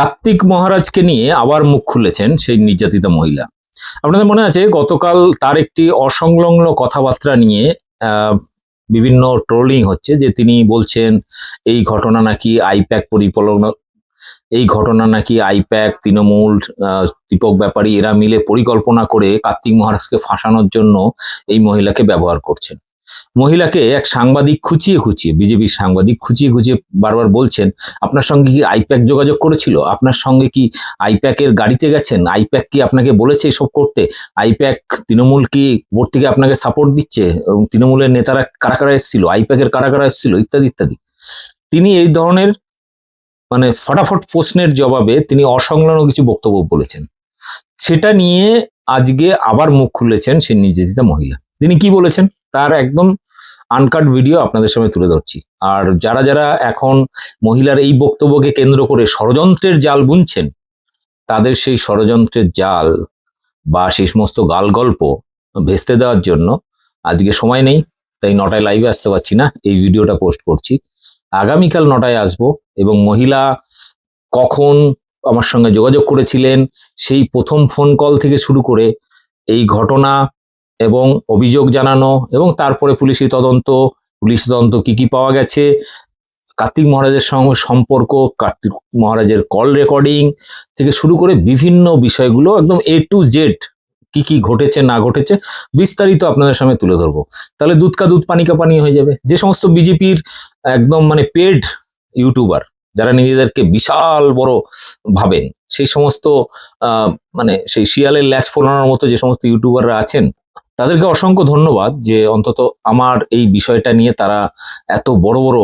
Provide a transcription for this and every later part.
কার্তিক মহারাজকে নিয়ে আবার মুখ খুলেছেন সেই নির্যাতিত মহিলা। আপনাদের মনে আছে, গতকাল তার একটি অসংলগ্ন কথাবার্তা নিয়ে বিভিন্ন ট্রোলিং হচ্ছে যে তিনি বলছেন, এই ঘটনা নাকি আইপ্যাক পরিকল্পনা এই ঘটনা নাকি আইপ্যাক, তৃণমূল দীপক ব্যাপারী এরা মিলে পরিকল্পনা করে কার্তিক মহারাজকে ফাঁসানোর জন্য এই মহিলাকে ব্যবহার করছেন। মহিলাকে এক সাংবাদিক খুঁচিয়ে খুঁচিয়ে বিজেপির সাংবাদিক খুঁচিয়ে খুঁচিয়ে বারবার বলছেন, আপনার সঙ্গে কি আইপ্যাক যোগাযোগ করেছিল? আপনার সঙ্গে কি আইপ্যাকের গাড়িতে গেছেন? আইপ্যাক কি আপনাকে বলেছে এসব করতে? আইপ্যাক তৃণমূল কি ভোট থেকে আপনাকে সাপোর্ট দিচ্ছে? এবং তৃণমূলের নেতারা কারা কারা এসেছিল? আইপ্যাকের কারা কারা এসেছিল? ইত্যাদি ইত্যাদি। তিনি এই ধরনের মানে ফটাফট প্রশ্নের জবাবে তিনি অসংলগ্ন কিছু বক্তব্য বলেছেন। সেটা নিয়ে আজকে আবার মুখ খুলেছেন সেই নির্যাতিতা মহিলা। তিনি কি বলেছেন? তার একদম আনকাট ভিডিও আপনাদের সামনে তুলে ধরছি। আর যারা যারা এখন মহিলার এই বক্তব্যকে কেন্দ্র করে ষড়যন্ত্রের জাল বুনছেন তাদের সেই ষড়যন্ত্রের জাল বা সেই সমস্ত গাল গল্প ভেস্তে দেওয়ার জন্য আজকে সময় নেই, তাই নটায় লাইভে আসতে পারছি না, এই ভিডিওটা পোস্ট করছি। আগামীকাল নটায় আসব এবং মহিলা কখন আমার সঙ্গে যোগাযোগ করেছিলেন, সেই প্রথম ফোন কল থেকে শুরু করে এই ঘটনা এবং অভিযোগ জানানো এবং তারপরে পুলিশি তদন্ত, পুলিশ তদন্ত কি কি পাওয়া গেছে? কার্তিক মহারাজের সঙ্গে সম্পর্ক, কার্তিক মহারাজের কল রেকর্ডিং থেকে শুরু করে বিভিন্ন বিষয়গুলো একদম এ টু জেড কি কি ঘটেছে, না ঘটেছে, বিস্তারিত আপনাদের সামনে তুলে ধরবো। তাহলে দুধ কা দুধ, পানি কা পানি হয়ে যাবে। যে সমস্ত বিজেপির একদম মানে পেড ইউটিউবার যারা নিজেদেরকে বিশাল বড় ভাবেন, সেই সমস্ত মানে সেই শিয়ালের ল্যাচ ফোলানোর মতো যে সমস্ত ইউটিউবাররা আছেন তাদেরকে অসংখ্য ধন্যবাদ যে অন্তত আমার এই বিষয়টা নিয়ে তারা এত বড় বড়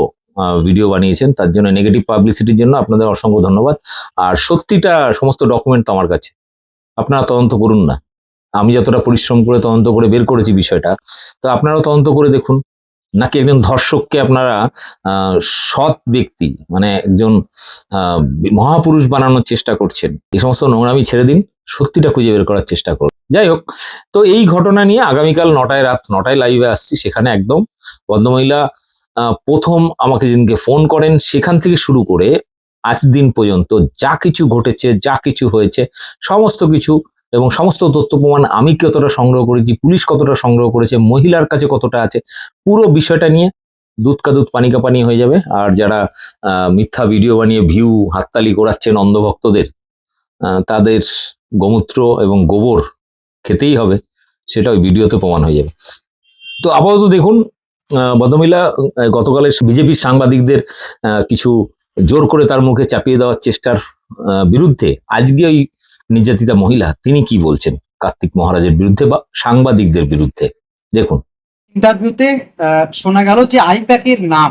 ভিডিও বানিয়েছেন। তার জন্য নেগেটিভ পাবলিসিটির জন্য আপনাদের অসংখ্য ধন্যবাদ। আর সত্যিটা, সমস্ত ডকুমেন্ট তো আমার কাছে। আপনারা তদন্ত করুন না। আমি যতটা পরিশ্রম করে তদন্ত করে বের করেছি বিষয়টা, তো আপনারাও তদন্ত করে দেখুন। নাকি একজন ধর্ষককে আপনারা সৎ ব্যক্তি মানে একজন মহাপুরুষ বানানোর চেষ্টা করছেন। এই সমস্ত নোংরামি ছেড়ে দিন। সত্যিটা খুঁজে বের করার চেষ্টা করুন। যাই হোক তো এই ঘটনা নিয়ে আগামীকাল নটায় রাত, নটায় লাইভে আসছি। সেখানে একদম ভদ্রমহিলা প্রথম আমাকে যেদিনকে ফোন করেন, সেখান থেকে শুরু করে আজ দিন পর্যন্ত যা কিছু ঘটেছে, যা কিছু হয়েছে, সমস্ত কিছু এবং সমস্ত তথ্য প্রমাণ আমি কতটা সংগ্রহ করেছি, পুলিশ কতটা সংগ্রহ করেছে, মহিলার কাছে কতটা আছে, পুরো বিষয়টা নিয়ে দুধ কা দুধ পানি কা পানি হয়ে যাবে। আর যারা মিথ্যা ভিডিও বানিয়ে ভিউ হাততালি করাচ্ছেন অন্ধভক্তদের তাদের গোমূত্র এবং গোবর খেতেই হবে সেটা ওই ভিডিওতে প্রমাণ হয়ে যাবে। তো আপাতত দেখুন ভদ্রমহিলা আহ, গতকালের বিজেপির সাংবাদিকদের আহ, কিছু জোর করে তার মুখে চাপিয়ে দেওয়ার চেষ্টার বিরুদ্ধে আজকে ওই নির্যাতিতা মহিলা তিনি কি বলছেন? কার্তিক মহারাজের বিরুদ্ধে বা সাংবাদিকদের বিরুদ্ধে? দেখুন। ইন্টারভিউতে শোনা গেল যে আইপ্যাকের নাম।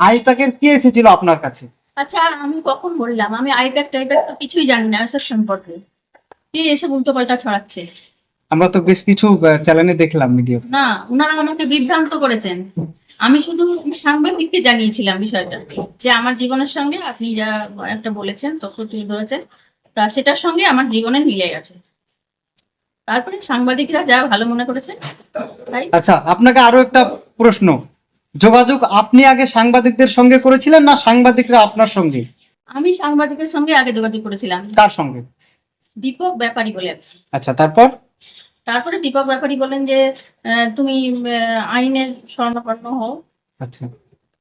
আইপ্যাকের কে এসেছিল আপনার কাছে? আচ্ছা আমি কখন বললাম? আমি আইপ্যাক টাইপ্যাক তো কিছুই জানি না এসব সম্পর্কে। কে এসব উল্টো পাল্টা ছড়াচ্ছে? আমরা তো বেশ কিছু চ্যানেলে দেখলাম ভিডিও না ওনারা আমাকে বিভ্রান্ত করেছেন। আমি শুধু সাংবাদিককে জানিয়েছিলাম বিষয়টা যে আমার জীবনের সঙ্গে আপনি যা একটা বলেছেন তথ্য তুলে ধরেছেন তা সেটার সঙ্গে আমার জীবনে মিলে গেছে। তারপরে সাংবাদিকরা যা ভালো মনে করেছে তাই। আচ্ছা আপনাকে আরও একটা প্রশ্ন। যোগাযোগ আপনি আগে সাংবাদিকদের সঙ্গে করেছিলেন না সাংবাদিকরা আপনার সঙ্গে? আমি সাংবাদিকের সঙ্গে আগে যোগাযোগ করেছিলাম। কার সঙ্গে? দীপক ব্যাপারী বলে। আচ্ছা তারপর? তারপরে দীপক ব্যাপারী বলেন যে তুমি আইনের স্বর্ণপন্ন হও। আচ্ছা।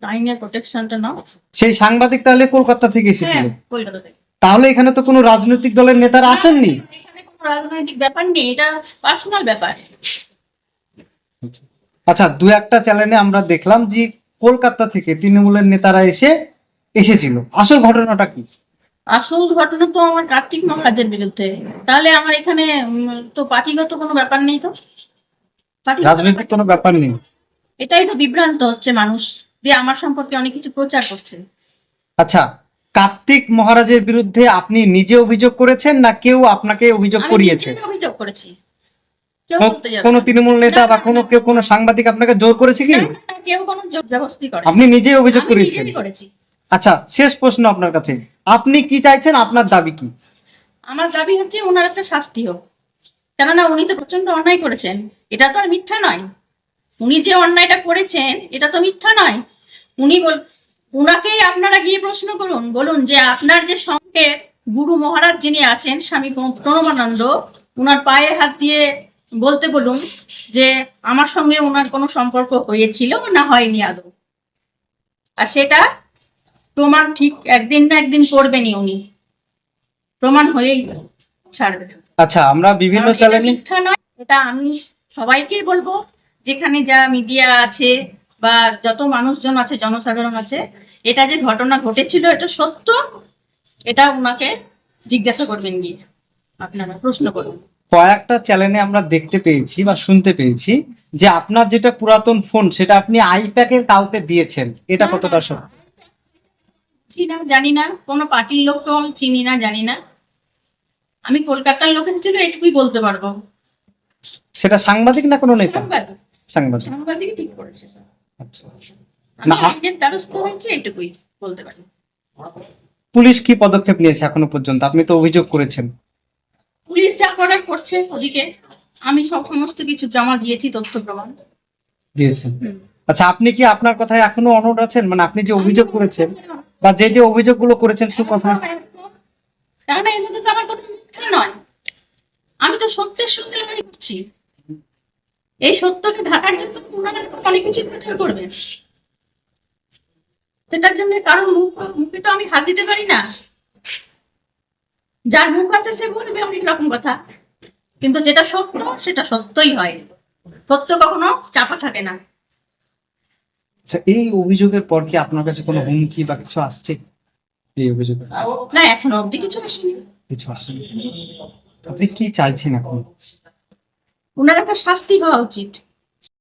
আইনের প্রোটেকশনটা নাও। সেই সাংবাদিক তাহলে কলকাতা থেকে হ্যাঁ এসেছিল? কলকাতা থেকে। তাহলে এখানে তো কোনো রাজনৈতিক দলের নেতারা আসেননি? এখানে কোনো রাজনৈতিক ব্যাপার নেই এটা পার্সোনাল ব্যাপার। আচ্ছা। দু একটা চ্যানেলে আমরা দেখলাম যে কলকাতা থেকে তৃণমূলের নেতারা এসে এসেছিল। আসল ঘটনাটা কি? আসল ঘটনা তো আমার কার্তিক মহারাজের বিরুদ্ধে। তাহলে আমার এখানে তো পার্টিগত কোনো ব্যাপার নেই তো? রাজনৈতিক কোনো ব্যাপার নেই। এটাই তো বিভ্রান্ত হচ্ছে মানুষ যে আমার সম্পর্কে অনেক কিছু প্রচার করছে। আচ্ছা কার্তিক মহারাজের বিরুদ্ধে আপনি নিজে অভিযোগ করেছেন না কেউ আপনাকে অভিযোগ করিয়েছে? অভিযোগ করেছি। কোনো তৃণমূল নেতা বা কোনো কেউ কোনো সাংবাদিক আপনাকে জোর করেছে কি? কেউ কোনো জোর করে আপনি নিজেই অভিযোগ করেছেন করেছি। আচ্ছা শেষ প্রশ্ন আপনার কাছে। আপনি কি চাইছেন? আপনার দাবি কি? আমার দাবি হচ্ছে ওনার একটা শাস্তি হোক। কেননা উনি তো প্রচণ্ড অন্যায় করেছেন। এটা তো আর মিথ্যা নয়। উনি যে অন্যায়টা করেছেন, এটা তো মিথ্যা নয়। উনি বল, উনাকেই আপনারা গিয়ে প্রশ্ন করুন। বলুন যে আপনার যে সঙ্গে গুরু মহারাজ যিনি আছেন, স্বামী প্রণবানন্দ ওনার পায়ে হাত দিয়ে বলতে বলুন যে আমার সঙ্গে ওনার কোনো সম্পর্ক হয়েছিল না হয়নি আদৌ। আর সেটা প্রমাণ ঠিক একদিন না একদিন করবেনই উনি। প্রমাণ হয়েই ছাড়বে। আচ্ছা আমরা বিভিন্ন চ্যানেলে মিথ্যা নয় এটা আমি সবাইকেই বলব যেখানে যা মিডিয়া আছে বা যত মানুষজন আছে জনসাধারণ আছে এটা যে ঘটনা ঘটেছিল এটা সত্য এটা ওনাকে জিজ্ঞাসা করবেন গিয়ে। আপনারা প্রশ্ন করুন। কয়েকটা চ্যানেলে আমরা দেখতে পেয়েছি বা শুনতে পেয়েছি যে আপনার যেটা পুরাতন ফোন সেটা আপনি আইপ্যাকের কাউকে দিয়েছেন এটা কতটা সত্য? চিনি না জানি না। কোনো পার্টির লোককেও আমি চিনি না জানি না। আমি কলকাতার লোকের জন্য এটুকুই বলতে পারব। সেটা সাংবাদিক না কোনো নেতা? সাংবাদিক। সাংবাদিক। ঠিক করেছে। আচ্ছা। না, আ- আইনের দ্বারস্থ হয়েছে এটুকুই বলতে পারি। পুলিশ কি পদক্ষেপ নিয়েছে এখনও পর্যন্ত? আপনি তো অভিযোগ করেছেন। পুলিশ যা করার করছে ওদিকে। আমি সব সমস্ত কিছু জমা দিয়েছি তথ্য প্রমাণ। দিয়েছেন। আচ্ছা আপনি কি আপনার কথায় এখনও অনড় আছেন? মানে আপনি যে অভিযোগ করেছেন? বা যে যে অভিযোগগুলো করেছেন সে কথা মধ্যে তো আমার কোনো মিথ্যা নয়। আমি তো সত্যের সঙ্গে লড়াই করছি। এই সত্যকে ঢাকার জন্য অনেক কিছু প্রচার করবেন সেটার জন্য কারণ মুখ মুখে তো আমি হাত দিতে পারি না। যার মুখ আছে সে বলবে অনেক রকম কথা। কিন্তু যেটা সত্য, সেটা সত্যই হয়। সত্য কখনো চাপা থাকে না। আচ্ছা এই অভিযোগের পর কি আপনার কাছে কোনো হুমকি বা কিছু আসছে? এই অভিযোগ না এখনও অবধি কিছু আসেনি। কিছু আসেনি। আপনি কি চাইছেন এখন? ওনার একটা শাস্তি হওয়া উচিত।